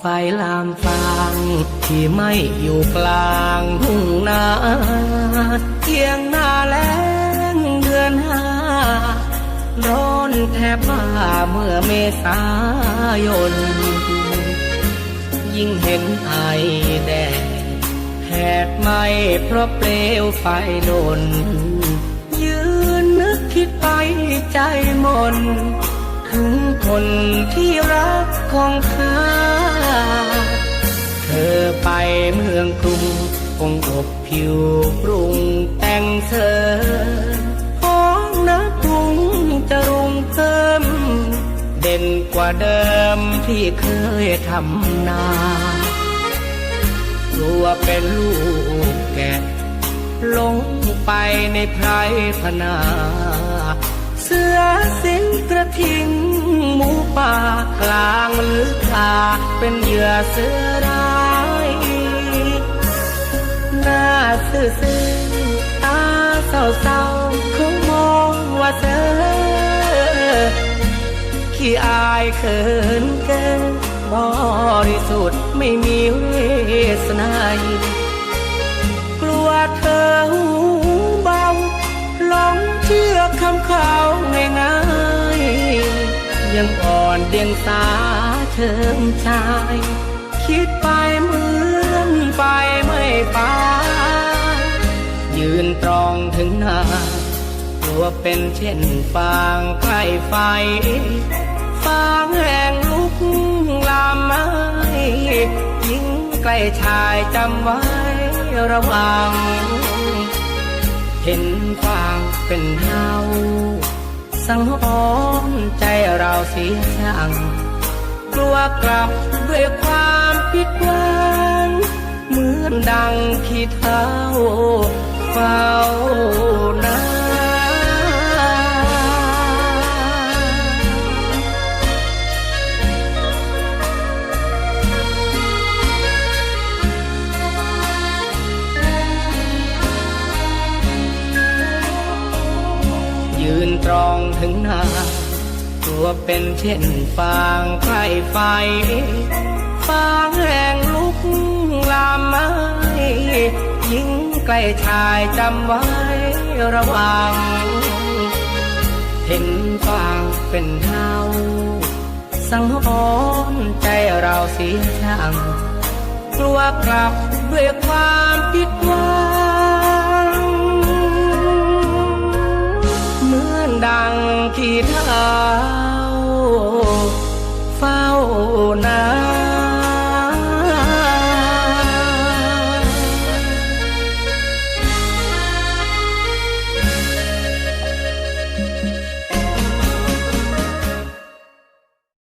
ไฟลามฟาง ที่ไม่อยู่กลางทุ่งนาเทียงนาแล้งเดือนห้าร้อนแทบบ้าเมื่อเมษายน ยิ่งเห็นไอแดดแผดไหมเพราะเปลวไฟโดน ยืนนึกคิดไปใจมนถึงคนที่รักของข้า เธอไปเมืองกรุงคงอบผิวปรุงแต่งเสริมฟ้องนะกรุงจะรุงเพิ่ม เด่นกว่าเดิมที่เคยทำนาตัวเป็นลูกแกะลงไปในไพรพนา เสือสิงกระทิง หมูป่ากลางลึกคาเป็นเหยื่อเสือร้ายหน้าซื่อซื่อตาเศร้าเศร้าๆเขามองว่าเธอขี้อายเขินเกินบริสุทธิ์ไม่มีเวสนา ยังอ่อนเดียงสาเชิงชาย คิดไปเหมือนไปไม่ไปยืนตรองถึงหน้าตัวเป็นเช่นฟางใกล้ไฟ ฟางแห่งลุกลามไม้ยิ่งใกล้ชายจำไว้ระวัง เห็นฟางเป็นเฮา สังหรณ์ใจเราเสียช่างกลัวกลับด้วยความผิดหวังเหมือนดังขี้เท้าเฝ้านา ยืนตรองถึงหน้าตัวเป็นเช่นฟางใกล้ไฟ ฟางแห่งลุกลามไม้ยิ่งใกล้ชายจำไว้ระวัง เห็นฟางเป็นเทาสังหรณ์ใจเราเสียช่างกลัวกลับด้วยความผิดหวัง ดา